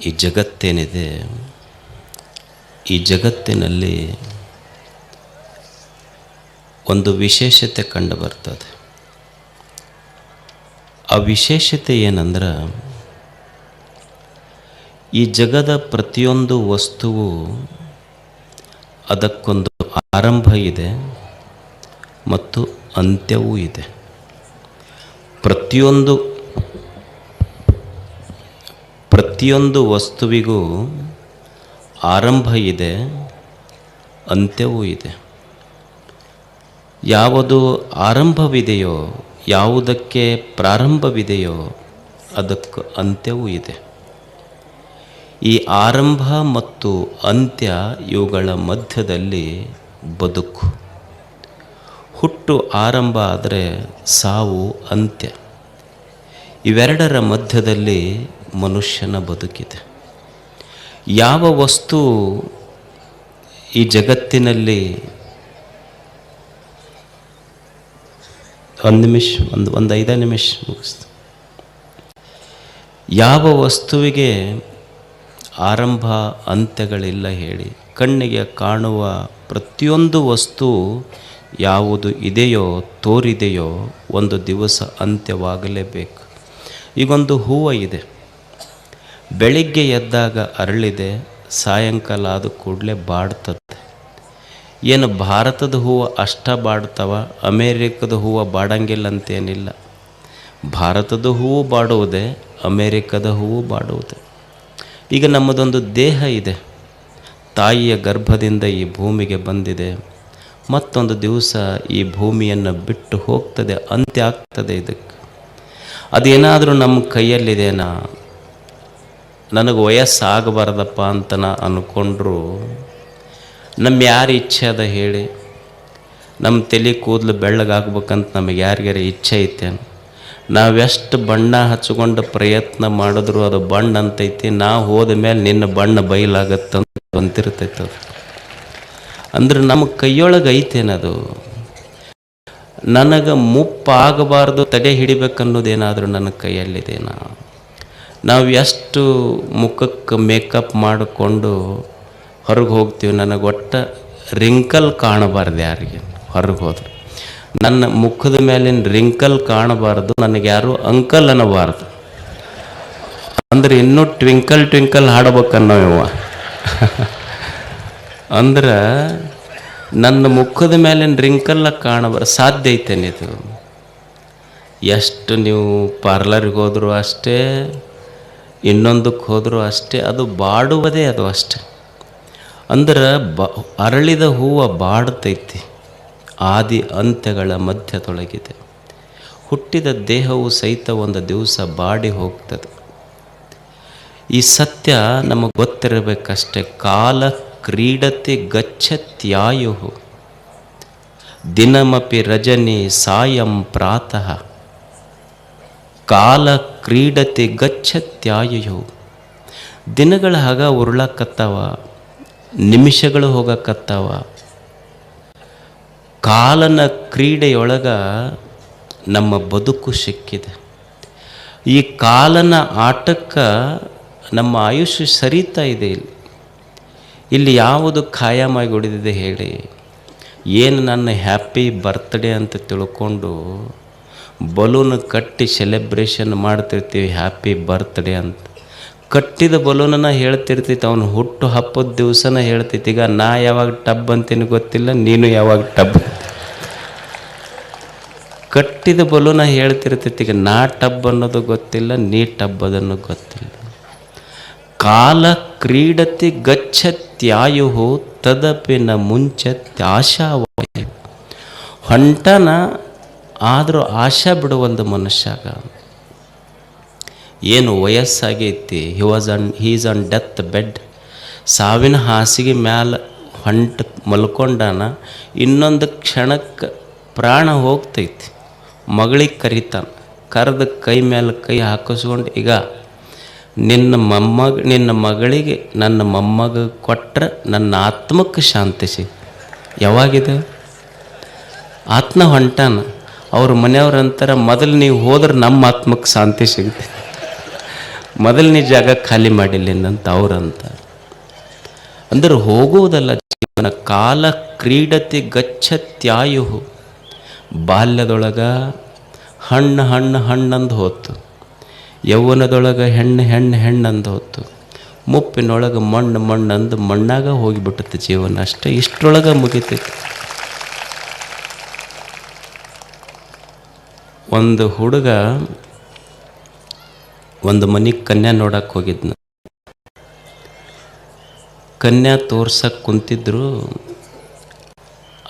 ಈ ಜಗತ್ತೇನಿದೆ, ಈ ಜಗತ್ತಿನಲ್ಲಿ ಒಂದು ವಿಶೇಷತೆ ಕಂಡು ಬರ್ತದೆ. ಆ ವಿಶೇಷತೆ ಏನಂದ್ರೆ, ಈ ಜಗದ ಪ್ರತಿಯೊಂದು ವಸ್ತುವು ಅದಕ್ಕೊಂದು ಆರಂಭ ಇದೆ ಮತ್ತು ಅಂತ್ಯವೂ ಇದೆ. ಪ್ರತಿಯೊಂದು ಪ್ರತಿಯೊಂದು ವಸ್ತುವಿಗೂ ಆರಂಭ ಇದೆ, ಅಂತ್ಯವೂ ಇದೆ. ಯಾವುದು ಆರಂಭವಿದೆಯೋ, ಯಾವುದಕ್ಕೆ ಪ್ರಾರಂಭವಿದೆಯೋ, ಅದಕ್ಕೆ ಅಂತ್ಯವೂ ಇದೆ. ಈ ಆರಂಭ ಮತ್ತು ಅಂತ್ಯ ಇವುಗಳ ಮಧ್ಯದಲ್ಲಿ ಬದುಕು. ಹುಟ್ಟು ಆರಂಭ ಆದರೆ ಸಾವು ಅಂತ್ಯ. ಇವೆರಡರ ಮಧ್ಯದಲ್ಲಿ ಮನುಷ್ಯನ ಬದುಕಿದೆ. ಯಾವ ವಸ್ತು ಈ ಜಗತ್ತಿನಲ್ಲಿ ಒಂದು ನಿಮಿಷ, ಒಂದು ಒಂದು ಐದು ನಿಮಿಷ ಮುಗಿಸ್ತು. ಯಾವ ವಸ್ತುವಿಗೆ ಆರಂಭ, ಅಂತ್ಯಗಳಿಲ್ಲ ಹೇಳಿ, ಕಣ್ಣಿಗೆ ಕಾಣುವ ಪ್ರತಿಯೊಂದು ವಸ್ತು ಯಾವುದು ಇದೆಯೋ, ತೋರಿದೆಯೋ, ಒಂದು ದಿವಸ ಅಂತ್ಯವಾಗಲೇಬೇಕು. ಈಗೊಂದು ಹೂವು ಇದೆ. ಬೆಳಿಗ್ಗೆ ಎದ್ದಾಗ ಅರಳಿದೆ, ಸಾಯಂಕಾಲ ಆದ ಕೂಡಲೇ ಬಾಡ್ತದೆ ಏನು ಭಾರತದ ಹೂವು ಅಷ್ಟ ಬಾಡ್ತವ, ಅಮೇರಿಕದ ಹೂವು ಬಾಡಂಗಿಲ್ಲ ಅಂತೇನಿಲ್ಲ ಭಾರತದ ಹೂವು ಬಾಡುವುದೇ, ಅಮೇರಿಕದ ಹೂವು ಬಾಡುವುದೇ. ಈಗ ನಮ್ಮದೊಂದು ದೇಹ ಇದೆ. ತಾಯಿಯ ಗರ್ಭದಿಂದ ಈ ಭೂಮಿಗೆ ಬಂದಿದೆ. ಮತ್ತೊಂದು ದಿವಸ ಈ ಭೂಮಿಯನ್ನು ಬಿಟ್ಟು ಹೋಗ್ತದೆ, ಅಂತ್ಯ ಆಗ್ತದೆ ಇದಕ್ಕೆ. ಅದೇನಾದರೂ ನಮ್ಮ ಕೈಯಲ್ಲಿದೆನಾ? ನನಗೆ ವಯಸ್ಸಾಗಬಾರ್ದಪ್ಪ ಅಂತ ನಾ ಅಂದ್ಕೊಂಡ್ರು ನಮ್ಮ ಯಾರು ಇಚ್ಛೆ ಅದ ಹೇಳಿ. ನಮ್ಮ ತಲೆ ಕೂದಲು ಬೆಳ್ಳಗಾಗ್ಬೇಕಂತ ನಮಗೆ ಯಾರಿಗಾರ ಇಚ್ಛೆ ಐತೆ ನಾವೆಷ್ಟು ಬಣ್ಣ ಹಚ್ಕೊಂಡು ಪ್ರಯತ್ನ ಮಾಡಿದ್ರು ಅದು ಬಣ್ಣ ಅಂತೈತಿ, ನಾ ಹೋದ ಮೇಲೆ ನಿನ್ನ ಬಣ್ಣ ಬಯಲಾಗತ್ತಂತ ಅಂತಿರ್ತೈತೆ ಅದು. ಅಂದ್ರೆ ನಮ್ಮ ಕೈಯೊಳಗೆ ಐತೇನದು ನನಗೆ ಮುಪ್ಪಾಗಬಾರ್ದು ತಡೆ ಹಿಡಿಬೇಕನ್ನೋದೇನಾದರೂ ನನ್ನ ಕೈಯಲ್ಲಿದೇನಾ? ನಾವು ಎಷ್ಟು ಮುಖಕ್ಕೆ ಮೇಕಪ್ ಮಾಡಿಕೊಂಡು ಹೊರಗೆ ಹೋಗ್ತೀವಿ ನನಗೆ ಒಟ್ಟು ರಿಂಕಲ್ ಕಾಣಬಾರ್ದು ಯಾರಿಗೆ, ಹೊರಗೆ ಹೋದ್ರೆ. ನನ್ನ ಮುಖದ ಮೇಲಿನ ರಿಂಕಲ್ ಕಾಣಬಾರ್ದು, ನನಗೆ ಯಾರು ಅಂಕಲ್ ಅನ್ನಬಾರ್ದು. ಅಂದ್ರೆ ಇನ್ನೂ ಟ್ವಿಂಕಲ್ ಟ್ವಿಂಕಲ್ ಹಾಡ್ಬೇಕನ್ನೋ ಇವ. ಅಂದ್ರೆ ನನ್ನ ಮುಖದ ಮೇಲಿನ ರಿಂಕಲ್ಲ ಕಾಣಬಾರ ಸಾಧ್ಯ ಇದು? ಎಷ್ಟು ನೀವು ಪಾರ್ಲರಿಗೆ ಹೋದರೂ ಅಷ್ಟೇ ಇನ್ನೊಂದಕ್ಕೆ ಹೋದರೂ ಅಷ್ಟೇ, ಅದು ಬಾಡುವುದೇ ಅದು ಅಷ್ಟೆ. ಅಂದ್ರೆ ಬ, ಅರಳಿದ ಹೂವು ಬಾಡ್ತೈತಿ, ಆದಿ ಅಂತ್ಯಗಳ ಮಧ್ಯ ತೊಳಗಿದೆ ಹುಟ್ಟಿದ ದೇಹವು ಸಹಿತ ಒಂದು ದಿವಸ ಬಾಡಿ ಹೋಗ್ತದೆ. ಈ ಸತ್ಯ ನಮಗೆ ಗೊತ್ತಿರಬೇಕಷ್ಟೆ, ಕಾಲ ಕ್ರೀಡತೆ ಗಚ್ಚತ್ಯಾಯು ದಿನಮಪಿ ರಜನಿ ಸಾಯಂ ಪ್ರಾತಃ. ಕಾಲ ಕ್ರೀಡತೆ ಗಚ್ಚತ್ಯಾಯು ದಿನಗಳ ಹಾಗ ಉರುಳಕ್ಕತ್ತವ ನಿಮಿಷಗಳು ಹೋಗಕತ್ತಾವ. ಕಾಲನ ಕ್ರೀಡೆಯೊಳಗ ನಮ್ಮ ಬದುಕು ಸಿಕ್ಕಿದೆ. ಈ ಕಾಲನ ಆಟಕ್ಕೆ ನಮ್ಮ ಆಯುಷ್ಯ ಸರಿತಾ ಇದೆ ಇಲ್ಲಿ. ಇಲ್ಲಿ ಯಾವುದು ಖಾಯಮಾಗಿ ಹೊಡೆದಿದೆ ಹೇಳಿ. ಏನು ನನ್ನ ಹ್ಯಾಪಿ ಬರ್ತ್ಡೇ ಅಂತ ತಿಳ್ಕೊಂಡು ಬಲೂನ್ ಕಟ್ಟಿ ಸೆಲೆಬ್ರೇಷನ್ ಮಾಡ್ತಿರ್ತೀವಿ ಹ್ಯಾಪಿ ಬರ್ತ್ಡೇ ಅಂತ. ಕಟ್ಟಿದ ಬಲೂನನ್ನು ಹೇಳ್ತಿರ್ತೈತಿ ಅವನು ಹುಟ್ಟು ಹಬ್ಬದ ದಿವಸನ ಹೇಳ್ತೈತಿ ಈಗ ನಾ ಯಾವಾಗ ಟಬ್ ಅಂತೀನಿ ಗೊತ್ತಿಲ್ಲ, ನೀನು ಯಾವಾಗ ಟಬ್ ಕಟ್ಟಿದ ಬಲೂನ ಹೇಳ್ತಿರ್ತೈತಿ ಈಗ ನಾ ಟಬ್ ಅನ್ನೋದು ಗೊತ್ತಿಲ್ಲ, ನೀ ಟಬ್ ಅದನ್ನು ಗೊತ್ತಿಲ್ಲ. ಕಾಲ ಕ್ರೀಡತಿ ಗಚ್ಚತ್ಯಾಯು ತದಪಿನ ಮುಂಚತ್ಯಾಶಾವಾಯು ಹೊಂಟನ ಆದರೂ ಆಶಾ ಒಂದು ಮನುಷ್ಯಾಗ. ಏನು ವಯಸ್ಸಾಗೈತಿ he was on is on death bed ಸಾವಿನ ಹಾಸಿಗೆ ಮ್ಯಾಲೆ ಹೊಂಟ ಮಲ್ಕೊಂಡಾನ ಇನ್ನೊಂದು ಕ್ಷಣಕ್ಕೆ ಪ್ರಾಣ ಹೋಗ್ತೈತಿ. ಮಗಳಿಗೆ ಕರಿತಾನ. ಕರೆದ ಕೈ ಮೇಲೆ ಕೈ ಹಾಕಿಸ್ಕೊಂಡು, ಈಗ ನಿನ್ನ ಮೊಮ್ಮಗ, ನಿನ್ನ ಮಗಳಿಗೆ, ನನ್ನ ಮೊಮ್ಮಗ ಕೊಟ್ಟರೆ ನನ್ನ ಆತ್ಮಕ್ಕೆ ಶಾಂತಿ ಸಿಗ ಯಾವಾಗಿದೆ? ಆತ್ಮ ಹೊಂಟಾನ. ಅವ್ರ ಮನೆಯವ್ರ ಅಂತಾರೆ ಮೊದಲು ನೀವು ಹೋದ್ರೆ ನಮ್ಮ ಆತ್ಮಕ್ಕೆ ಶಾಂತಿ ಸಿಗುತ್ತೆ. ಮೊದಲನೇ ಜಾಗ ಖಾಲಿ ಮಾಡಿಲ್ಲೇನಂತ ಅವ್ರಂತ ಅಂದ್ರೆ ಹೋಗುವುದಲ್ಲ ಜೀವನ, ಕಾಲ ಕ್ರೀಡತಿ ಗಚ್ಚತ್ಯಾಯು ಬಾಲ್ಯದೊಳಗ ಹಣ್ಣು ಹಣ್ಣು ಹಣ್ಣಂದು ಹೋತು. ಯೌವನದೊಳಗೆ ಹೆಣ್ಣು ಹೆಣ್ಣು ಹೆಣ್ಣಂದು ಹೋತು. ಮುಪ್ಪಿನೊಳಗೆ ಮಣ್ಣು ಮಣ್ಣಂದು ಮಣ್ಣಾಗ ಹೋಗಿಬಿಟ್ಟತೆ ಜೀವನ ಅಷ್ಟೇ. ಇಷ್ಟರೊಳಗೆ ಮುಗಿತೈತಿ. ಒಂದು ಹುಡುಗ ಒಂದು ಮನೆಗೆ ಕನ್ಯಾ ನೋಡಕ್ಕೆ ಹೋಗಿದ್ನ. ಕನ್ಯಾ ತೋರ್ಸಕ್ಕೆ ಕುಂತಿದ್ರು.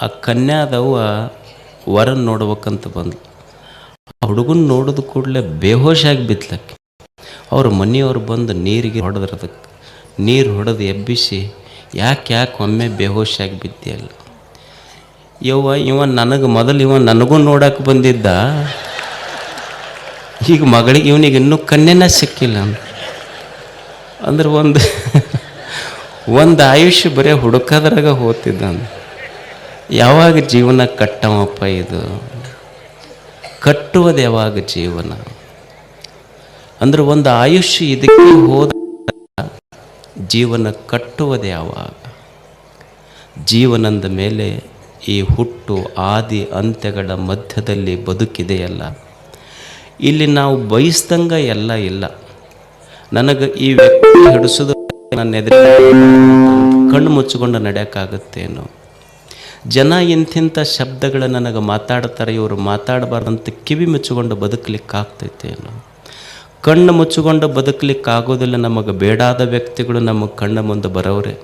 ಆ ಕನ್ಯಾದವ್ವ ವರನ್ ನೋಡ್ಬೇಕಂತ ಬಂದ್ಲು. ಆ ಹುಡುಗನ ನೋಡಿದ ಕೂಡಲೇ ಬೇಹೋಶಾಗಿ ಬಿತ್ತಲಕ್ಕೆ ಅವ್ರ ಮನೆಯವ್ರು ಬಂದು ನೀರಿಗೆ ಹೊಡೆದ್ರದಕ್ಕೆ ನೀರು ಹೊಡೆದು ಎಬ್ಬಿಸಿ, ಯಾಕೆ ಯಾಕೆ ಒಮ್ಮೆ ಬೇಹೋಶಾಗಿ ಬಿದ್ದೆಯಲ್ಲ ಯವ್ವ, ಇವ ನನಗೆ ಮೊದಲು ಇವ ನನಗೂ ನೋಡಕ್ಕೆ ಬಂದಿದ್ದ. ಈಗ ಮಗಳಿಗೆ ಇವನಿಗೆ ಇನ್ನೂ ಕನ್ಯೆನ ಸಿಕ್ಕಿಲ್ಲ. ಅಂದ್ರೆ ಒಂದು ಒಂದು ಆಯುಷ್ಯ ಬರೀ ಹುಡುಕದ್ರಾಗ ಹೋಗ್ತಿದ್ದ ಯಾವಾಗ ಜೀವನ ಕಟ್ಟವಪ್ಪ ಇದು? ಕಟ್ಟುವುದು ಯಾವಾಗ ಜೀವನ? ಅಂದ್ರೆ ಒಂದು ಆಯುಷ್ಯ ಇದಕ್ಕೆ ಹೋದ ಜೀವನ ಕಟ್ಟುವುದು ಯಾವಾಗ? ಜೀವನದ ಮೇಲೆ ಈ ಹುಟ್ಟು, ಆದಿ, ಅಂತ್ಯಗಳ ಮಧ್ಯದಲ್ಲಿ ಬದುಕಿದೆಯಲ್ಲ. ಇಲ್ಲಿ ನಾವು ಬಯಸ್ದಂಗ ಎಲ್ಲ ಇಲ್ಲ. ನನಗೆ ಈ ವ್ಯಕ್ತಿ ಹಿಡಿಸೋದು ನನ್ನ ಎದುರು ಕಣ್ಣು ಮುಚ್ಚಿಕೊಂಡು ನಡೆಯೋಕ್ಕಾಗುತ್ತೇನೋ ಜನ ಇಂತಿಂಥ ಶಬ್ದಗಳು ನನಗೆ ಮಾತಾಡ್ತಾರೆ, ಇವರು ಮಾತಾಡಬಾರ್ದಂತ ಕಿವಿ ಮುಚ್ಚಿಕೊಂಡು ಬದುಕಲಿಕ್ಕಾಗ್ತೈತೇನೋ ಕಣ್ಣು ಮುಚ್ಚಿಕೊಂಡು ಬದುಕಲಿಕ್ಕಾಗೋದಿಲ್ಲ ನಮಗೆ, ಬೇಡಾದ ವ್ಯಕ್ತಿಗಳು ನಮ್ಮ ಕಣ್ಣ ಮುಂದೆ ಬರೋರೆ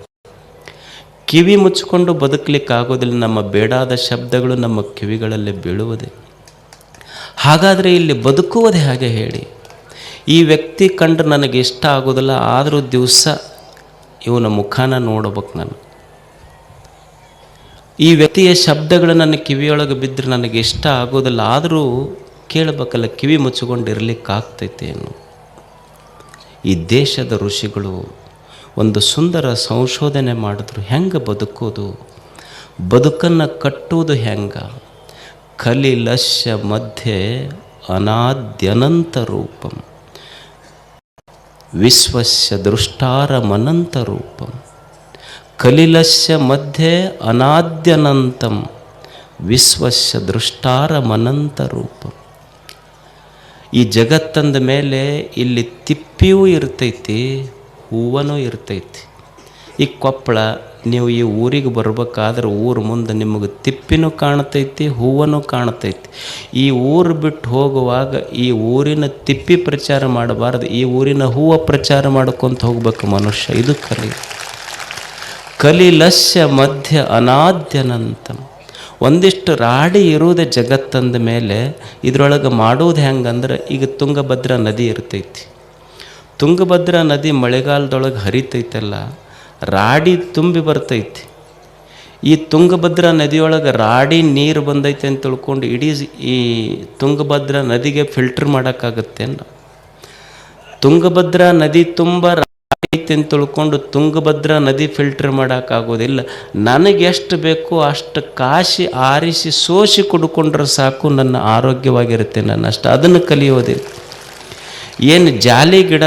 ಕಿವಿ ಮುಚ್ಚಿಕೊಂಡು ಬದುಕಲಿಕ್ಕಾಗೋದಿಲ್ಲ, ನಮ್ಮ ಬೇಡಾದ ಶಬ್ದಗಳು ನಮ್ಮ ಕಿವಿಗಳಲ್ಲಿ ಬೀಳುವುದೇ. ಹಾಗಾದರೆ ಇಲ್ಲಿ ಬದುಕುವುದೇ ಹಾಗೆ ಹೇಳಿ. ಈ ವ್ಯಕ್ತಿ ಕಂಡು ನನಗೆ ಇಷ್ಟ ಆಗೋದಿಲ್ಲ ಆದರೂ ದಿವಸ ಇವನ ಮುಖಾನ ನೋಡ್ಬೇಕು ನಾನು. ಈ ವ್ಯಕ್ತಿಯ ಶಬ್ದಗಳು ನನ್ನ ಕಿವಿಯೊಳಗೆ ಬಿದ್ದರೆ ನನಗೆ ಇಷ್ಟ ಆಗೋದಿಲ್ಲ ಆದರೂ ಕೇಳಬೇಕಲ್ಲ, ಕಿವಿ ಮುಚ್ಚಿಕೊಂಡು ಇರಲಿಕ್ಕಾಗ್ತೈತೇನು ಈ ದೇಶದ ಋಷಿಗಳು ಒಂದು ಸುಂದರ ಸಂಶೋಧನೆ ಮಾಡಿದ್ರು, ಹೆಂಗೆ ಬದುಕೋದು ಬದುಕನ್ನು ಕಟ್ಟುವುದು ಹೆಂಗೆ? ಕಲಿಲಸ್ಯ ಮಧ್ಯೆ ಅನಾದ್ಯನಂತ ರೂಪಂ ವಿಶ್ವಸ್ಯ ದೃಷ್ಟಾರಮನಂತ ರೂಪಂ ಕಲಿಲಸ್ಯ ಮಧ್ಯೆ ಅನಾದ್ಯನಂತಂ. ವಿಶ್ವಸ್ಯ ದೃಷ್ಟಾರಮನಂತ ರೂಪಂ ಈ ಜಗತ್ತಂದ ಮೇಲೆ ಇಲ್ಲಿ ತಿಪ್ಪಿಯೂ ಇರ್ತೈತಿ, ಹೂವನೂ ಇರ್ತೈತಿ. ಈ ಕೊಪ್ಪಳ ನೀವು ಈ ಊರಿಗೆ ಬರ್ಬೇಕಾದ್ರೆ ಊರು ಮುಂದೆ ನಿಮಗೆ ತಿಪ್ಪಿನೂ ಕಾಣ್ತೈತಿ ಹೂವನ್ನು ಕಾಣ್ತೈತಿ ಈ ಊರು ಬಿಟ್ಟು ಹೋಗುವಾಗ ಈ ಊರಿನ ತಿಪ್ಪಿ ಪ್ರಚಾರ ಮಾಡಬಾರ್ದು, ಈ ಊರಿನ ಹೂವು ಪ್ರಚಾರ ಮಾಡ್ಕೊತ ಹೋಗ್ಬೇಕು ಮನುಷ್ಯ. ಇದು ಕಲಿ. ಕಲಿಲಸ್ಯ ಮಧ್ಯ ಅನಾದ್ಯನಂತ. ಒಂದಿಷ್ಟು ರಾಡಿ ಇರುವುದೇ ಜಗತ್ತಂದ ಮೇಲೆ, ಇದರೊಳಗೆ ಮಾಡೋದು ಹೆಂಗಂದ್ರೆ ಈಗ ತುಂಗಭದ್ರಾ ನದಿ ಇರ್ತೈತಿ. ತುಂಗಭದ್ರಾ ನದಿ ಮಳೆಗಾಲದೊಳಗೆ ಹರಿತೈತಲ್ಲ ರಾಡಿ ತುಂಬಿ ಬರ್ತೈತಿ. ಈ ತುಂಗಭದ್ರಾ ನದಿಯೊಳಗೆ ರಾಡಿ ನೀರು ಬಂದೈತೆ ಅಂತ ತಿಳ್ಕೊಂಡು ಇಡೀ ಈ ತುಂಗಭದ್ರಾ ನದಿಗೆ ಫಿಲ್ಟರ್ ಮಾಡೋಕ್ಕಾಗತ್ತೆ ತುಂಗಭದ್ರಾ ನದಿ ತುಂಬ ಐತೆ ಅಂತ ತಿಳ್ಕೊಂಡು ತುಂಗಭದ್ರಾ ನದಿ ಫಿಲ್ಟರ್ ಮಾಡೋಕ್ಕಾಗೋದಿಲ್ಲ. ನನಗೆ ಎಷ್ಟು ಬೇಕೋ ಅಷ್ಟು ಕಾಶಿ ಆರಿಸಿ ಸೋಸಿ ಕುಡ್ಕೊಂಡ್ರೆ ಸಾಕು, ನನ್ನ ಆರೋಗ್ಯವಾಗಿರುತ್ತೆ ನನ್ನ ಅಷ್ಟು ಅದನ್ನು ಕಲಿಯೋದಿಲ್ಲ. ಏನು ಜಾಲಿ ಗಿಡ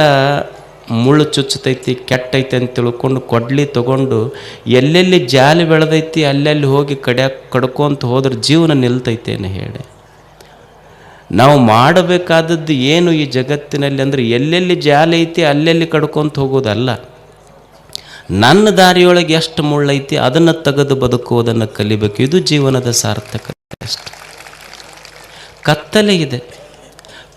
ಮುಳ್ಳು ಚುಚ್ಚತೈತಿ, ಕೆಟ್ಟೈತೆ ಅಂತ ತಿಳ್ಕೊಂಡು ಕೊಡ್ಲಿ ತಗೊಂಡು ಎಲ್ಲೆಲ್ಲಿ ಜಾಲಿ ಬೆಳೆದೈತಿ ಅಲ್ಲೆಲ್ಲಿ ಹೋಗಿ ಕಡ್ಯಾಕ ಕಡ್ಕೊಂತ ಹೋದ್ರೆ ಜೀವನ ನಿಲ್ತೈತೇನೆ ಹೇಳಿ. ನಾವು ಮಾಡಬೇಕಾದದ್ದು ಏನು ಈ ಜಗತ್ತಿನಲ್ಲಿ ಅಂದರೆ ಎಲ್ಲೆಲ್ಲಿ ಜಾಲಿ ಐತಿ ಅಲ್ಲೆಲ್ಲಿ ಕಡ್ಕೊಂತ ಹೋಗೋದಲ್ಲ. ನನ್ನ ದಾರಿಯೊಳಗೆ ಎಷ್ಟು ಮುಳ್ಳೈತಿ ಅದನ್ನು ತೆಗೆದು ಬದುಕುವುದನ್ನು ಕಲಿಬೇಕು. ಇದು ಜೀವನದ ಸಾರ್ಥಕತೆ ಅಷ್ಟೆ. ಕತ್ತಲೆ ಇದೆ.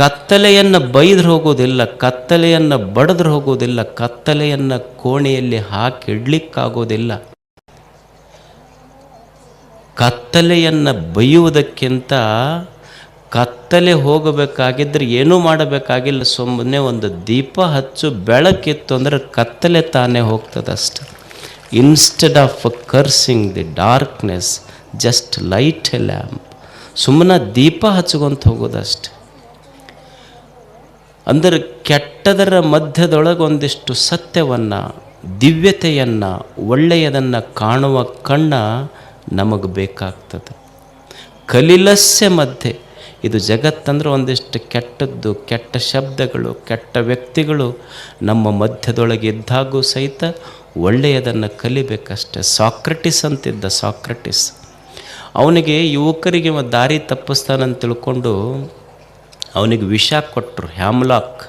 ಕತ್ತಲೆಯನ್ನು ಬೈದ್ರೆ ಹೋಗೋದಿಲ್ಲ, ಕತ್ತಲೆಯನ್ನು ಬಡಿದ್ರೆ ಹೋಗೋದಿಲ್ಲ, ಕತ್ತಲೆಯನ್ನು ಕೋಣೆಯಲ್ಲಿ ಹಾಕಿಡ್ಲಿಕ್ಕಾಗೋದಿಲ್ಲ ಕತ್ತಲೆಯನ್ನು ಬೈಯುವುದಕ್ಕಿಂತ ಕತ್ತಲೆ ಹೋಗಬೇಕಾಗಿದ್ದರೆ ಏನೂ ಮಾಡಬೇಕಾಗಿಲ್ಲ. ಸುಮ್ಮನೆ ಒಂದು ದೀಪ ಹಚ್ಚು, ಬೆಳಕಿತ್ತು ಅಂದರೆ ಕತ್ತಲೆ ತಾನೇ ಹೋಗ್ತದಷ್ಟೆ instead of cursing the darkness just light a lamp ಸುಮ್ಮನೆ ದೀಪ ಹಚ್ಕೊಂತ ಹೋಗೋದಷ್ಟೆ. ಅಂದರೆ ಕೆಟ್ಟದರ ಮಧ್ಯದೊಳಗೆ ಒಂದಿಷ್ಟು ಸತ್ಯವನ್ನು, ದಿವ್ಯತೆಯನ್ನು, ಒಳ್ಳೆಯದನ್ನು ಕಾಣುವ ಕಣ್ಣ ನಮಗೆ ಬೇಕಾಗ್ತದೆ. ಕಲಿಲಸ್ಯ ಮಧ್ಯೆ, ಇದು ಜಗತ್ತಂದ್ರೆ ಒಂದಿಷ್ಟು ಕೆಟ್ಟದ್ದು, ಕೆಟ್ಟ ಶಬ್ದಗಳು, ಕೆಟ್ಟ ವ್ಯಕ್ತಿಗಳು ನಮ್ಮ ಮಧ್ಯದೊಳಗೆ ಇದ್ದಾಗೂ ಸಹಿತ ಒಳ್ಳೆಯದನ್ನು ಕಲಿಬೇಕಷ್ಟೆ. ಸಾಕ್ರಟಿಸ್ ಅಂತಿದ್ದ ಸಾಕ್ರಟಿಸ್. ಅವನಿಗೆ ಯುವಕರಿಗೆ ದಾರಿ ತಪ್ಪಿಸ್ತಾನಂತ ತಿಳ್ಕೊಂಡು ಅವನಿಗೆ ವಿಷ ಕೊಟ್ಟರು hemlock.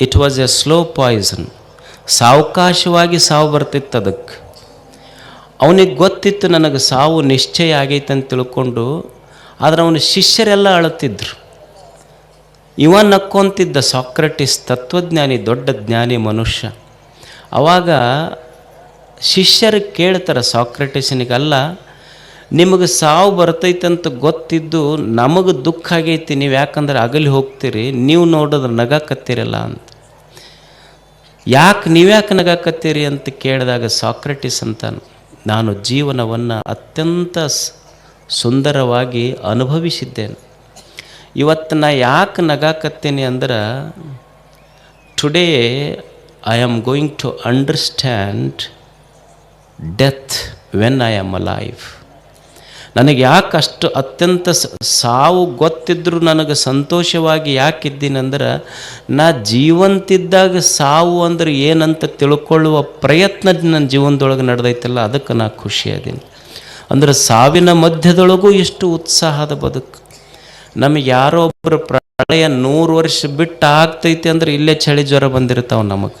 It was a slow poison ಸಾವಕಾಶವಾಗಿ ಸಾವು ಬರ್ತಿತ್ತು ಅದಕ್ಕೆ. ಅವನಿಗೆ ಗೊತ್ತಿತ್ತು ನನಗೆ ಸಾವು ನಿಶ್ಚಯ ಆಗೈತೆ ಅಂತ ತಿಳ್ಕೊಂಡು, ಆದರೆ ಅವನ ಶಿಷ್ಯರೆಲ್ಲ ಅಳುತ್ತಿದ್ರು. ಇವ ನಕ್ಕೊಂತಿದ್ದ ಸಾಕ್ರಟಿಸ್ ತತ್ವಜ್ಞಾನಿ, ದೊಡ್ಡ ಜ್ಞಾನಿ ಮನುಷ್ಯ. ಅವಾಗ ಶಿಷ್ಯರು ಕೇಳ್ತಾರೆ ಸಾಕ್ರಟಿಸನಿಗಲ್ಲ ನಿಮಗೆ ಸಾವು ಬರ್ತೈತಂತ ಗೊತ್ತಿದ್ದು ನಮಗೆ ದುಃಖ ಆಗೈತಿ. ನೀವು ಯಾಕಂದ್ರೆ ಅಗಲಿ ಹೋಗ್ತೀರಿ, ನೀವು ನೋಡಿದ್ರೆ ನಗಾಕತ್ತೀರಲ್ಲ ಅಂತ. ಯಾಕೆ ನೀವ್ಯಾಕೆ ನಗಾಕತ್ತೀರಿ ಅಂತ ಕೇಳಿದಾಗ ಸಾಕ್ರೆಟಿಸ್ ಅಂತ ನಾನು ಜೀವನವನ್ನು ಅತ್ಯಂತ ಸುಂದರವಾಗಿ ಅನುಭವಿಸಿದ್ದೇನೆ. ಇವತ್ತು ನಾ ಯಾಕೆ ನಗಾಕತ್ತೀನಿ ಅಂದ್ರೆ today I am going to understand death when I am a life ನನಗೆ ಯಾಕೆ ಅಷ್ಟು ಅತ್ಯಂತ ಸಾವು ಗೊತ್ತಿದ್ದರೂ ನನಗೆ ಸಂತೋಷವಾಗಿ ಯಾಕಿದ್ದೀನಂದ್ರೆ ನಾ ಜೀವಂತಿದ್ದಾಗ ಸಾವು ಅಂದ್ರೆ ಏನಂತ ತಿಳ್ಕೊಳ್ಳುವ ಪ್ರಯತ್ನ ನನ್ನ ಜೀವನದೊಳಗೆ ನಡೆದೈತಲ್ಲ, ಅದಕ್ಕೆ ನಾ ಖುಷಿಯಾದೀನಿ ಅಂದ್ರೆ ಸಾವಿನ ಮಧ್ಯದೊಳಗೂ ಎಷ್ಟು ಉತ್ಸಾಹದ ಬದುಕು. ನಮಗೆ ಯಾರೋ ಒಬ್ಬರು ಪ್ರಳಯ ನೂರು ವರ್ಷ ಬಿಟ್ಟು ಆಗ್ತೈತಿ ಅಂದ್ರೆ ಇಲ್ಲೇ ಚಳಿ ಜ್ವರ ಬಂದಿರ್ತಾವೆ ನಮಗೆ.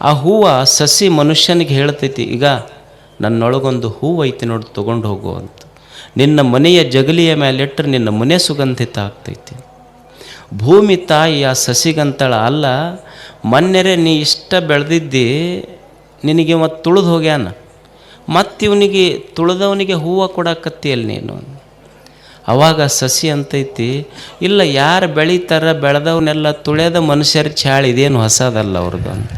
ಆ ಹೂವು ಸಸಿ ಮನುಷ್ಯನಿಗೆ ಹೇಳ್ತೈತಿ, ಈಗ ನನ್ನೊಳಗೊಂದು ಹೂವು ಐತಿ ನೋಡಿ, ತೊಗೊಂಡು ಹೋಗು ಅಂತ. ನಿನ್ನ ಮನೆಯ ಜಗಲಿಯ ಮೇಲಿಟ್ಟರೆ ನಿನ್ನ ಮನೆ ಸುಗಂಧಿತ ಆಗ್ತೈತಿ. ಭೂಮಿ ತಾಯಿ ಆ ಸಸಿಗಂತಳ ಅಲ್ಲ ಮೊನ್ನೆರೆ ನೀ ಇಷ್ಟ ಬೆಳೆದಿದ್ದಿ, ನಿನಗೆ ಮತ್ತು ತುಳಿದು ಹೋಗ್ಯಾನ. ಮತ್ತಿವನಿಗೆ ತುಳಿದವನಿಗೆ ಹೂವು ಕೊಡಾಕತ್ತಿಯಲ್ಲ ನೀನು. ಅವಾಗ ಸಸಿ ಅಂತೈತಿ, ಇಲ್ಲ, ಯಾರು ಬೆಳೀತಾರ ಬೆಳೆದವನ್ನೆಲ್ಲ ತುಳಿಯದ ಮನುಷ್ಯರ ಚಾಳಿ, ಇದೇನು ಹೊಸದಲ್ಲ ಅವ್ರದ್ದು ಅಂತ.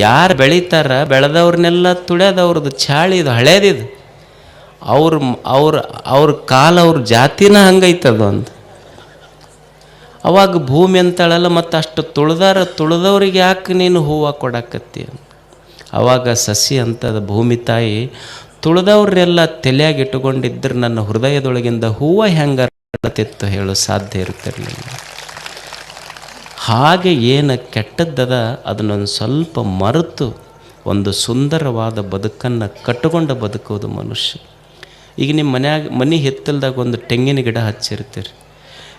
ಯಾರು ಬೆಳೀತಾರ? ಬೆಳೆದವ್ರನ್ನೆಲ್ಲ ತುಳಿಯೋದವ್ರದ್ದು ಚಾಳಿ ಇದು ಹಳೇದಿದು ಅವ್ರ ಅವ್ರ ಅವ್ರ ಕಾಲ ಅವ್ರ ಜಾತಿನ ಹಂಗೈತದು ಅಂತ. ಅವಾಗ ಭೂಮಿ ಅಂತಳಲ್ಲ, ಮತ್ತು ಅಷ್ಟು ತುಳಿದಾರ, ತುಳಿದವ್ರಿಗೆ ಯಾಕೆ ನೀನು ಹೂವು ಕೊಡಕತ್ತಿ ಅವಾಗ ಸಸಿ ಅಂತದ ಭೂಮಿ ತಾಯಿ ತುಳಿದವ್ರನ್ನೆಲ್ಲ ತಲೆಯಾಗಿ ನನ್ನ ಹೃದಯದೊಳಗಿಂದ ಹೂವು ಹೆಂಗೆ ಹೇಳೋ, ಸಾಧ್ಯ ಇರ್ತಿರ್ಲಿಲ್ಲ ಹಾಗೆ ಏನು ಕೆಟ್ಟದ್ದದ, ಅದನ್ನೊಂದು ಸ್ವಲ್ಪ ಮರೆತು ಒಂದು ಸುಂದರವಾದ ಬದುಕನ್ನು ಕಟ್ಟಿಕೊಂಡ ಬದುಕೋದು ಮನುಷ್ಯ. ಈಗ ನಿಮ್ಮ ಮನ್ಯಾಗ, ಮನೆ ಹಿತ್ತಲ್ದಾಗ ಒಂದು ತೆಂಗಿನ ಗಿಡ ಹಚ್ಚಿರ್ತೀರಿ.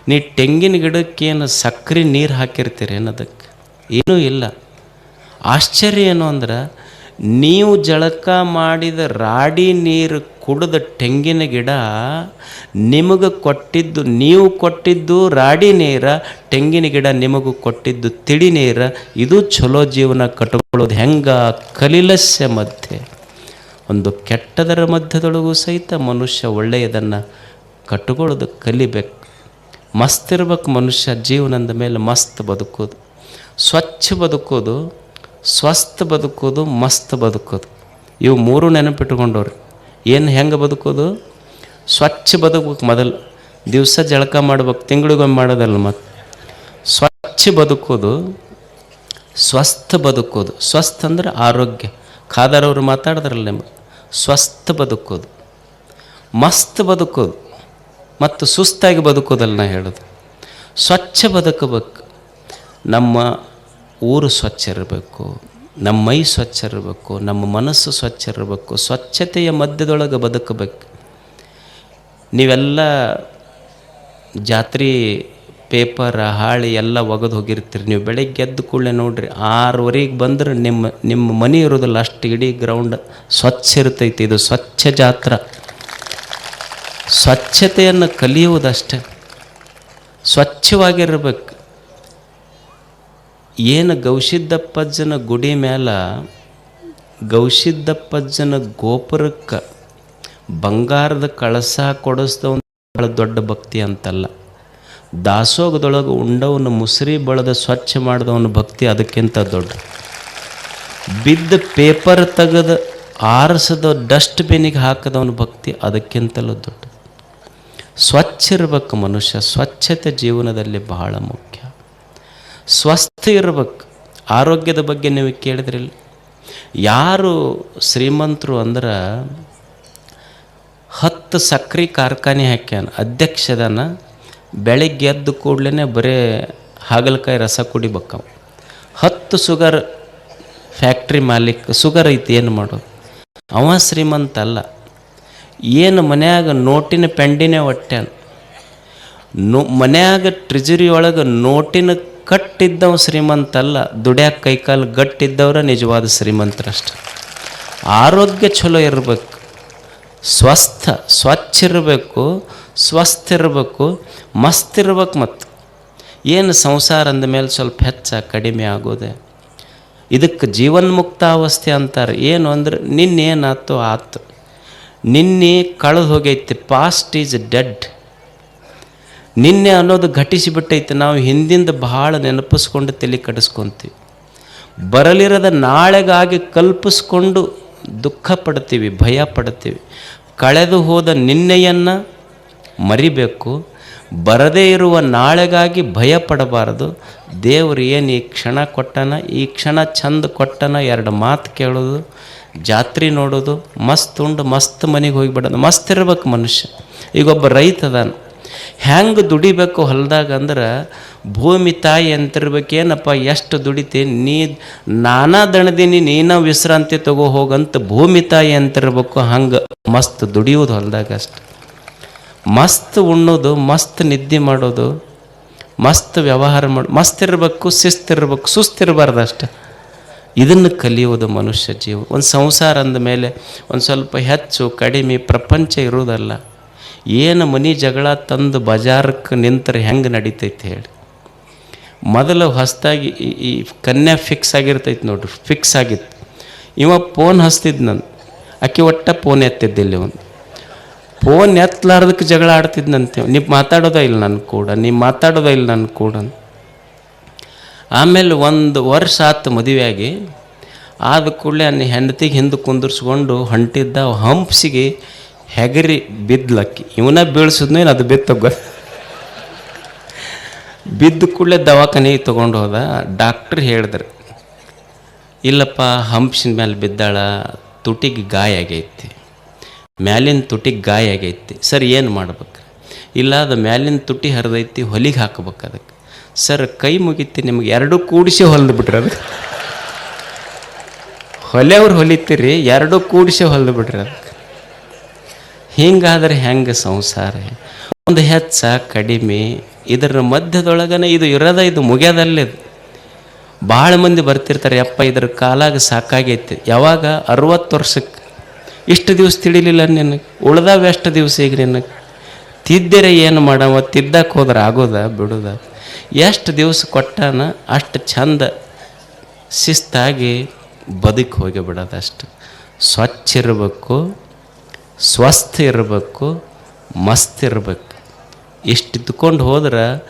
ನೀ ತೆಂಗಿನ ಗಿಡಕ್ಕೇನು ಸಕ್ಕರೆ ನೀರು ಹಾಕಿರ್ತೀರಿ ಏನದಕ್ಕೆ ಏನೂ ಇಲ್ಲ. ಆಶ್ಚರ್ಯ ಏನು ಅಂದ್ರೆ, ನೀವು ಜಳಕ ಮಾಡಿದ ರಾಡಿ ನೀರು ಕುಡಿದ ತೆಂಗಿನ ಗಿಡ ನಿಮಗೆ ಕೊಟ್ಟಿದ್ದು, ನೀವು ಕೊಟ್ಟಿದ್ದು ರಾಡಿ ನೀರ, ತೆಂಗಿನ ಗಿಡ ನಿಮಗೂ ಕೊಟ್ಟಿದ್ದು ತಿಳಿ ನೀರ, ಇದು ಚಲೋ ಜೀವನ ಕಟ್ಕೊಳ್ಳೋದು. ಹೆಂಗ? ಕಲಿಲಸ್ಯ ಮಧ್ಯೆ. ಒಂದು ಕೆಟ್ಟದರ ಮಧ್ಯದೊಳಗೂ ಸಹಿತ ಮನುಷ್ಯ ಒಳ್ಳೆಯದನ್ನು ಕಟ್ಕೊಳ್ಳೋದು ಕಲಿಬೇಕು. ಮಸ್ತ್ ಇರ್ಬೇಕು ಮನುಷ್ಯ, ಜೀವನದ ಮೇಲೆ ಮಸ್ತ್ ಬದುಕೋದು. ಸ್ವಚ್ಛ ಬದುಕೋದು, ಸ್ವಸ್ಥ ಬದುಕೋದು, ಮಸ್ತ್ ಬದುಕೋದು. ಇವು ಮೂರು ನೆನಪಿಟ್ಕೊಂಡವ್ರಿ. ಏನು ಹೆಂಗೆ ಬದುಕೋದು? ಸ್ವಚ್ಛ ಬದುಕಬೇಕು ಮೊದಲು. ದಿವಸ ಜಳಕ ಮಾಡ್ಬೇಕು, ತಿಂಗಳಿಗೊಮ್ಮೆ ಮಾಡೋದಲ್ಲ ಮತ್ತು ಸ್ವಚ್ಛ ಬದುಕೋದು, ಸ್ವಸ್ಥ ಬದುಕೋದು. ಸ್ವಸ್ಥ ಅಂದ್ರೆ ಆರೋಗ್ಯ. ಖಾದಾರವ್ರು ಮಾತಾಡಿದ್ರಲ್ಲ ನಿಮಗೆ? ಸ್ವಸ್ಥ ಬದುಕೋದು. ಮಸ್ತ್ ಬದುಕೋದು. ಮತ್ತು ಸುಸ್ತಾಗಿ ಬದುಕೋದಲ್ಲ ನಾ ಹೇಳೋದು. ಸ್ವಚ್ಛ ಬದುಕಬೇಕು. ನಮ್ಮ ಊರು ಸ್ವಚ್ಛ ಇರಬೇಕು. ನಮ್ಮ ಮೈ ಸ್ವಚ್ಛ ಇರಬೇಕು, ನಮ್ಮ ಮನಸ್ಸು ಸ್ವಚ್ಛ ಇರಬೇಕು, ಸ್ವಚ್ಛತೆಯ ಮಧ್ಯದೊಳಗೆ ಬದುಕಬೇಕು. ನೀವೆಲ್ಲ ಜಾತ್ರೆ ಪೇಪರ್, ಹಾಳಿ ಎಲ್ಲ ಒಗೆದು ಹೋಗಿರ್ತೀರಿ. ನೀವು ಬೆಳಗ್ಗೆ ಎದ್ದು ಕೂಡಲೇ ನೋಡ್ರಿ, ಆರೂವರೆಗೆ ಬಂದ್ರೆ ನಿಮ್ಮ ನಿಮ್ಮ ಮನೆ ಇರೋದಿಲ್ಲ, ಅಷ್ಟು ಇಡೀ ಗ್ರೌಂಡ್ ಸ್ವಚ್ಛ ಇರ್ತೈತಿ. ಇದು ಸ್ವಚ್ಛ ಜಾತ್ರೆ. ಸ್ವಚ್ಛತೆಯನ್ನು ಕಲಿಯುವುದಷ್ಟೇ. ಸ್ವಚ್ಛವಾಗಿರ್ಬೇಕು. ಏನು ಗೌಸಿದ್ದಪ್ಪಜ್ಜನ ಗುಡಿ ಮೇಲೆ ಗೌಸಿದ್ದಪ್ಪಜ್ಜನ ಗೋಪುರಕ್ಕೆ ಬಂಗಾರದ ಕಳಸ ಕೊಡಿಸ್ದವನು ಭಾಳ ದೊಡ್ಡ ಭಕ್ತಿ ಅಂತಲ್ಲ. ದಾಸೋಗದೊಳಗೆ ಉಂಡವನು ಮುಸ್ರಿ ಬಳದ ಸ್ವಚ್ಛ ಮಾಡಿದವನ ಭಕ್ತಿ ಅದಕ್ಕಿಂತ ದೊಡ್ಡ. ಬಿದ್ದ ಪೇಪರ್ ತೆಗೆದ ಆರಿಸದ ಡಸ್ಟ್ಬಿನ್ನಿಗೆ ಹಾಕದವನ ಭಕ್ತಿ ಅದಕ್ಕಿಂತಲೂ ದೊಡ್ಡ. ಸ್ವಚ್ಛ ಇರ್ಬೇಕು ಮನುಷ್ಯ, ಸ್ವಚ್ಛತೆ ಜೀವನದಲ್ಲಿ ಬಹಳ ಮುಖ್ಯ. ಸ್ವಸ್ಥ ಇರ್ಬೇಕು. ಆರೋಗ್ಯದ ಬಗ್ಗೆ ನೀವು ಕೇಳಿದ್ರಿಲ್ಲ. ಯಾರು ಶ್ರೀಮಂತರು ಅಂದ್ರೆ ಹತ್ತು ಸಕ್ರೆ ಕಾರ್ಖಾನೆ ಹಾಕ್ಯಾನ, ಅಧ್ಯಕ್ಷದನ, ಬೆಳಿಗ್ಗೆ ಎದ್ದು ಕೂಡಲೇ ಬರೀ ಹಾಗಲಕಾಯಿ ರಸ ಕುಡಿಬೇಕವ. ಹತ್ತು ಸುಗರ್ ಫ್ಯಾಕ್ಟ್ರಿ ಮಾಲೀಕ ಸುಗರ್ ಐತಿ, ಏನು ಮಾಡೋದು? ಅವ ಶ್ರೀಮಂತ ಅಲ್ಲ. ಏನು ಮನ್ಯಾಗ ನೋಟಿನ ಪೆಂಡಿನೇ ಒಟ್ಟ್ಯಾನ ನೋ, ಮನ್ಯಾಗ ಟ್ರಿಜರಿ ಒಳಗೆ ನೋಟಿನ ಕಟ್ಟಿದ್ದವ ಶ್ರೀಮಂತ ಅಲ್ಲ ದುಡ್ಯಾಕ ಕೈಕಾಲು ಗಟ್ಟಿದ್ದವರ ನಿಜವಾದ ಶ್ರೀಮಂತರಷ್ಟ. ಆರೋಗ್ಯ ಚಲೋ ಇರಬೇಕು, ಸ್ವಸ್ಥ, ಸ್ವಚ್ಛ ಇರಬೇಕು, ಸ್ವಸ್ಥ ಇರಬೇಕು, ಮಸ್ತ್ ಇರ್ಬೇಕು ಮತ್ತು ಏನು ಸಂಸಾರ ಅಂದಮೇಲೆ ಸ್ವಲ್ಪ ಹೆಚ್ಚ ಕಡಿಮೆ ಆಗೋದೆ. ಇದಕ್ಕೆ ಜೀವನ್ಮುಕ್ತಾವಸ್ಥೆ ಅಂತಾರೆ, ಏನು ಅಂದ್ರೆ ನಿನ್ನೇನಾಯ್ತು ಆತು. ನಿನ್ನೆ ಕಳೆದು ಹೋಗೈತಿ ಪಾಸ್ಟ್ ಈಸ್ ಡೆಡ್ ನಿನ್ನೆ ಅನ್ನೋದು ಘಟಿಸಿಬಿಟ್ಟೈತೆ. ನಾವು ಹಿಂದಿಂದ ಬಹಳ ನೆನಪಿಸ್ಕೊಂಡು ತಲೆ ಕಡಿಸ್ಕೊತೀವಿ. ಬರಲಿರದ ನಾಳೆಗಾಗಿ ಕಲ್ಪಿಸ್ಕೊಂಡು ದುಃಖ ಪಡ್ತೀವಿ, ಭಯ ಪಡ್ತೀವಿ. ಕಳೆದು ಹೋದ ನಿನ್ನೆಯನ್ನು ಮರಿಬೇಕು. ಬರದೇ ಇರುವ ನಾಳೆಗಾಗಿ ಭಯ ಪಡಬಾರದು. ದೇವರು ಏನು ಈ ಕ್ಷಣ ಕೊಟ್ಟನ, ಈ ಕ್ಷಣ ಚಂದ ಕೊಟ್ಟನ ಎರಡು ಮಾತು ಕೇಳೋದು, ಜಾತ್ರೆ ನೋಡೋದು, ಮಸ್ತ್ ಉಂಡು, ಮಸ್ತ್ ಮನೆಗೆ ಹೋಗಿಬಿಡೋದು. ಮಸ್ತ್ ಇರ್ಬೇಕು ಮನುಷ್ಯ. ಈಗ ಒಬ್ಬ ರೈತ ಹೆಂಗೆ ದುಡಿಬೇಕು ಹೊಲದಾಗ ಅಂದ್ರೆ ಭೂಮಿ ತಾಯಿ ಅಂತಿರ್ಬೇಕೇನಪ್ಪ, ಎಷ್ಟು ದುಡಿತಿ? ನೀ ನಾನಾ ದಣದೀನಿ, ನೀನ ವಿಶ್ರಾಂತಿ ತಗೋ ಹೋಗಂತ ಭೂಮಿ ತಾಯಿ ಅಂತಿರ್ಬೇಕು, ಹಂಗೆ ಮಸ್ತ್ ದುಡಿಯೋದು ಹೊಲದಾಗ ಅಷ್ಟು. ಮಸ್ತ್ ಉಣ್ಣೋದು, ಮಸ್ತ್ ನಿದ್ದೆ ಮಾಡೋದು, ಮಸ್ತ್ ವ್ಯವಹಾರ ಮಾಡಿ, ಮಸ್ತ್ ಇರಬೇಕು ಶಿಸ್ತಿರ್ಬೇಕು ಸುಸ್ತಿರಬಾರ್ದು ಅಷ್ಟೆ. ಇದನ್ನು ಕಲಿಯೋದು ಮನುಷ್ಯ ಜೀವ. ಒಂದು ಸಂಸಾರ ಅಂದ ಮೇಲೆ ಒಂದು ಸ್ವಲ್ಪ ಹೆಚ್ಚು, ಕಡಿಮೆ ಪ್ರಪಂಚ ಇರೋದಲ್ಲ ಏನು ಮನೆ ಜಗಳ ತಂದು ಬಜಾರಕ್ಕೆ ನಿಂತರೆ ಹೆಂಗೆ ನಡೀತೈತೆ ಹೇಳಿ. ಮೊದಲು ಹೊಸದಾಗಿ ಈ ಕನ್ಯಾ ಫಿಕ್ಸ್ ಆಗಿರ್ತೈತೆ ನೋಡ್ರಿ ಫಿಕ್ಸ್ ಆಗಿತ್ತು. ಇವ ಫೋನ್ ಹಸ್ತಿದ್ ನಾನು. ಆಕೆ ಒಟ್ಟ ಫೋನ್ ಎತ್ತಿದ್ದಿಲ್ಲ ಒಂದು. ಫೋನ್ ಎತ್ತಲಾರ್ದಕ್ಕೆ ಜಗಳ ಆಡ್ತಿದ್ನಂತೆ ನೀವು ಮಾತಾಡೋದ ಇಲ್ಲ ನನ್ನ ಕೂಡ, ನೀವು ಮಾತಾಡೋದ ಇಲ್ಲ ನನ್ನ ಕೂಡ ಆಮೇಲೆ ಒಂದು ವರ್ಷ ಆತು ಮದುವೆಯಾಗಿ ಆದ ಕೂಡಲೇ ಅನ್ನ ಹೆಂಡತಿಗೆ ಹಿಂದೆ ಕುಂದಿರ್ಸ್ಕೊಂಡು ಹೊಂಟಿದ್ದ ಹಂಪ್ಸಿಗೆ ಹೆಗರಿ ಬಿದ್ದಲಕ್ಕಿ ಇವನ ಬೀಳ್ಸಿದ್ನು ಏನು ಅದು ಬಿತ್ತ ಬಿದ್ದ ಕೂಡಲೇ ದವಾಖಾನೆಗೆ ತೊಗೊಂಡು ಹೋದ. ಡಾಕ್ಟ್ರ್ ಹೇಳಿದ್ರು, ಇಲ್ಲಪ್ಪ, ಹಂಪ್ಸಿನ ಮೇಲೆ ಬಿದ್ದಾಳ, ತುಟಿಗೆ ಗಾಯ ಆಗೈತಿ. ಮ್ಯಾಲಿನ ತುಟಿಗೆ ಗಾಯ ಆಗೈತಿ. ಸರ್, ಏನು ಮಾಡ್ಬೇಕು? ಇಲ್ಲ, ಅದು ಮ್ಯಾಲಿನ ತುಟಿ ಹರಿದೈತಿ, ಹೊಲಿಗೆ ಹಾಕ್ಬೇಕು ಅದಕ್ಕೆ ಸರ್, ಕೈ ಮುಗಿತಿ, ನಿಮ್ಗೆ ಎರಡೂ ಕೂಡಿಸಿ ಹೊಲಿದು ಬಿಟ್ರಿ ಅದಕ್ಕೆ ಹೊಲೆಯವ್ರು ಹೊಲಿತೀರಿ, ಎರಡೂ ಕೂಡಿಸಿ ಹೊಲಿದು ಬಿಡ್ರಿ ಅದಕ್ಕೆ ಹಿಂಗಾದ್ರೆ ಹೆಂಗೆ ಸಂಸಾರ? ಒಂದು ಹೆಚ್ಚ, ಕಡಿಮೆ, ಇದರ ಮಧ್ಯದೊಳಗನೆ ಇದು ಇರೋದ, ಇದು ಮುಗ್ಯದಲ್ಲೇ ಭಾಳ ಮಂದಿ ಬರ್ತಿರ್ತಾರೆ, ಯಪ್ಪ, ಇದ್ರ ಕಾಲಾಗ ಸಾಕಾಗೈತಿ. ಯಾವಾಗ? ಅರವತ್ತು ವರ್ಷಕ್ಕೆ. ಇಷ್ಟು ದಿವಸ ತಿಳಿಲಿಲ್ಲ ನಿನಗೆ. ಉಳ್ದಾವ ಎಷ್ಟು ದಿವಸ ಈಗ ನಿನಗೆ? ತಿದ್ದರೆ ಏನು ಮಾಡವ? ತಿದ್ದಕ್ಕೆ ಹೋದ್ರೆ ಆಗೋದ, ಬಿಡೋದ? ಎಷ್ಟು ದಿವಸ ಕೊಟ್ಟಾನ, ಅಷ್ಟು ಚಂದ ಶಿಸ್ತಾಗಿ ಬದುಕಿ ಹೋಗಿ ಬಿಡೋದಷ್ಟು. ಸ್ವಚ್ಛ ಇರಬೇಕು ಸ್ವಸ್ಥ ಇರಬೇಕು, ಮಸ್ತ್ ಇರಬೇಕು. ಇಷ್ಟು ಇದ್ಕೊಂಡು ಹೋದ್ರೆ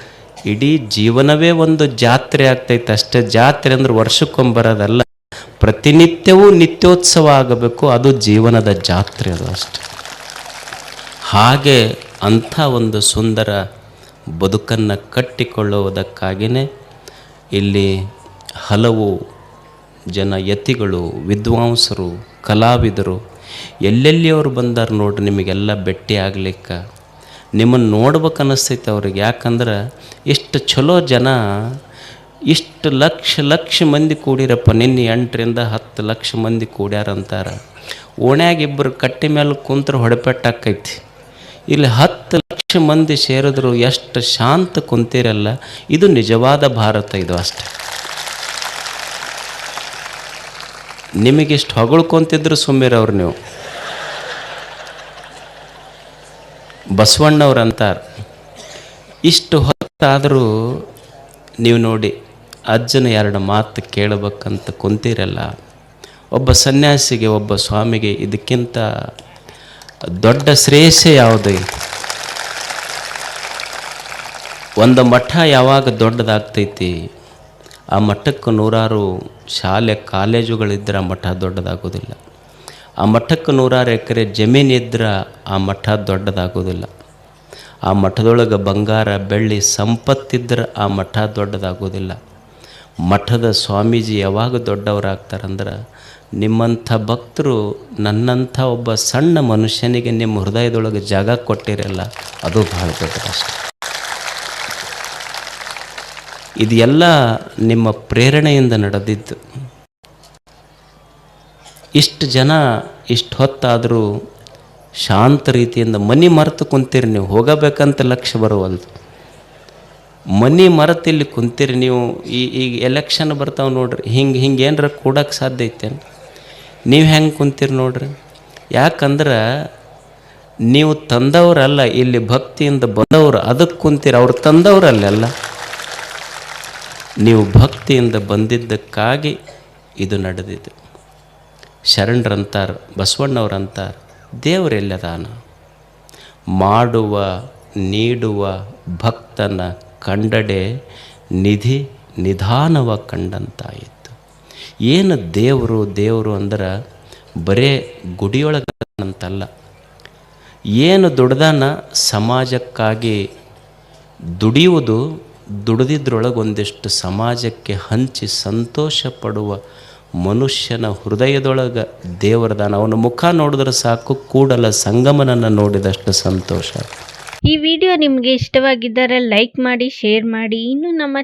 ಇಡೀ ಜೀವನವೇ ಒಂದು ಜಾತ್ರೆ ಆಗ್ತೈತೆ. ಅಷ್ಟೇ ಜಾತ್ರೆ ಅಂದ್ರೆ ವರ್ಷಕ್ಕೊಂಬರೋದಲ್ಲ. ಪ್ರತಿನಿತ್ಯವೂ ನಿತ್ಯೋತ್ಸವ ಆಗಬೇಕು. ಅದು ಜೀವನದ ಜಾತ್ರೆ ಅದು ಅಷ್ಟೆ. ಹಾಗೆ ಅಂಥ ಒಂದು ಸುಂದರ ಬದುಕನ್ನು ಕಟ್ಟಿಕೊಳ್ಳುವುದಕ್ಕಾಗಿಯೇ ಇಲ್ಲಿ ಹಲವು ಜನ ಯತಿಗಳು, ವಿದ್ವಾಂಸರು, ಕಲಾವಿದರು ಎಲ್ಲೆಲ್ಲಿಯವರು ಬಂದಾರ ನೋಡ್ರಿ, ನಿಮಗೆಲ್ಲ ಭೇಟಿ ಆಗ್ಲಿಕ್ಕೆ. ನಿಮ್ಮನ್ನು ನೋಡ್ಬೇಕು ಅನ್ನಿಸ್ತೈತೆ ಅವ್ರಿಗೆ. ಯಾಕಂದ್ರೆ ಇಷ್ಟು ಚಲೋ ಜನ, ಇಷ್ಟು ಲಕ್ಷ ಲಕ್ಷ ಮಂದಿ ಕೂಡಿರಪ್ಪ. ನಿನ್ನೆ ಎಂಟರಿಂದ ಹತ್ತು ಲಕ್ಷ ಮಂದಿ ಕೂಡ್ಯಾರಂತಾರೆ ಓಣ್ಯಾಗ ಇಬ್ಬರು ಕಟ್ಟಿ ಮೇಲೆ ಕುಂತ್ರೆ ಹೊಡೆಪೆಟ್ಟಾಕೈತಿ. ಇಲ್ಲಿ ಹತ್ತು ಲಕ್ಷ ಮಂದಿ ಸೇರಿದ್ರು, ಎಷ್ಟು ಶಾಂತ ಕುಂತಿರಲ್ಲ. ಇದು ನಿಜವಾದ ಭಾರತ ಇದು ಅಷ್ಟೆ. ನಿಮಗಿಷ್ಟು ಹೊಗಳ್ಕೊಂತಿದ್ರು ಸುಮ್ಮಿರವ್ರು ನೀವು. ಬಸವಣ್ಣವ್ರು ಅಂತಾರೆ. ಇಷ್ಟು ಹೊತ್ತಾದರೂ ನೀವು ನೋಡಿ ಅಜ್ಜನ ಎರಡು ಮಾತು ಕೇಳಬೇಕಂತ ಕುಂತೀರಲ್ಲ. ಒಬ್ಬ ಸನ್ಯಾಸಿಗೆ ಒಬ್ಬ ಸ್ವಾಮಿಗೆ ಇದಕ್ಕಿಂತ ದೊಡ್ಡ ಶ್ರೇಯಸ್ಸೇ ಯಾವುದು ಒಂದು ಮಠ ಯಾವಾಗ ದೊಡ್ಡದಾಗ್ತೈತಿ? ಆ ಮಠಕ್ಕೆ ನೂರಾರು ಶಾಲೆ ಕಾಲೇಜುಗಳಿದ್ದರೆ ಆ ಮಠ ದೊಡ್ಡದಾಗೋದಿಲ್ಲ. ಆ ಮಠಕ್ಕೆ ನೂರಾರು ಎಕರೆ ಜಮೀನಿದ್ರೆ ಆ ಮಠ ದೊಡ್ಡದಾಗೋದಿಲ್ಲ. ಆ ಮಠದೊಳಗೆ ಬಂಗಾರ, ಬೆಳ್ಳಿ, ಸಂಪತ್ತಿದ್ರೆ ಆ ಮಠ ದೊಡ್ಡದಾಗೋದಿಲ್ಲ. ಮಠದ ಸ್ವಾಮೀಜಿ ಯಾವಾಗ ದೊಡ್ಡವರಾಗ್ತಾರಂದ್ರೆ, ನಿಮ್ಮಂಥ ಭಕ್ತರು ನನ್ನಂಥ ಒಬ್ಬ ಸಣ್ಣ ಮನುಷ್ಯನಿಗೆ ನಿಮ್ಮ ಹೃದಯದೊಳಗೆ ಜಾಗ ಕೊಟ್ಟಿರಲ್ಲ, ಅದು ಭಾಳ ದೊಡ್ಡದಷ್ಟೆ. ಇದು ಎಲ್ಲ ನಿಮ್ಮ ಪ್ರೇರಣೆಯಿಂದ ನಡೆದಿದ್ದು. ಇಷ್ಟು ಜನ, ಇಷ್ಟು ಹೊತ್ತಾದರೂ ಶಾಂತ ರೀತಿಯಿಂದ ಮನಿ ಮರೆತು ಕುಂತೀರಿ ನೀವು. ಹೋಗಬೇಕಂತ ಲಕ್ಷ್ಯ ಬರುವಲ್ದು. ಮನಿ ಮರೆತು ಇಲ್ಲಿ ಕುಂತೀರಿ ನೀವು. ಈ ಈಗ ಎಲೆಕ್ಷನ್ ಬರ್ತಾವೆ ನೋಡ್ರಿ. ಹಿಂಗೆ ಹಿಂಗೆ ಏನರ ಕೂಡಕ್ಕೆ ಸಾಧ್ಯ ಐತೇನು ನೀವು ಹೆಂಗೆ ಕುಂತೀರಿ ನೋಡ್ರಿ? ಯಾಕಂದ್ರೆ ನೀವು ತಂದವರಲ್ಲ, ಇಲ್ಲಿ ಭಕ್ತಿಯಿಂದ ಬಂದವರು ಅದಕ್ಕೆ ಕುಂತೀರಿ. ಅವ್ರು ತಂದವರಲ್ಲ ನೀವು ಭಕ್ತಿಯಿಂದ ಬಂದಿದ್ದಕ್ಕಾಗಿ ಇದು ನಡೆದಿದ್ದು ಶರಣರಂತಾರೆ, ಬಸವಣ್ಣವ್ರಂತಾರೆ ದೇವರೆಲ್ಲದಾನ ಮಾಡುವ, ನೀಡುವ ಭಕ್ತನ ಕಂಡಡೆ ನಿಧಿ ನಿಧಾನವ ಕಂಡಂತಾಯಿತು ಏನು ದೇವರು ದೇವರು ಅಂದ್ರೆ ಬರೇ ಗುಡಿಯೊಳಗಂತಲ್ಲ. ಏನು ದುಡ್ದಾನ ಸಮಾಜಕ್ಕಾಗಿ ದುಡಿಯುವುದು ದುಡಿದಿದ್ರೊಳಗೆ ಒಂದಿಷ್ಟು ಸಮಾಜಕ್ಕೆ ಹಂಚಿ ಸಂತೋಷ ಪಡುವ ಮನುಷ್ಯನ ಹೃದಯದೊಳಗೆ ದೇವರದಾನ ಅವನ ಮುಖ ನೋಡಿದ್ರೆ ಸಾಕು, ಕೂಡಲ ಸಂಗಮನನ್ನು ನೋಡಿದಷ್ಟು ಸಂತೋಷ. ಈ ವಿಡಿಯೋ ನಿಮಗೆ ಇಷ್ಟವಾಗಿದ್ದರೆ ಲೈಕ್ ಮಾಡಿ, ಶೇರ್ ಮಾಡಿ. ಇನ್ನು ನಮ್ಮ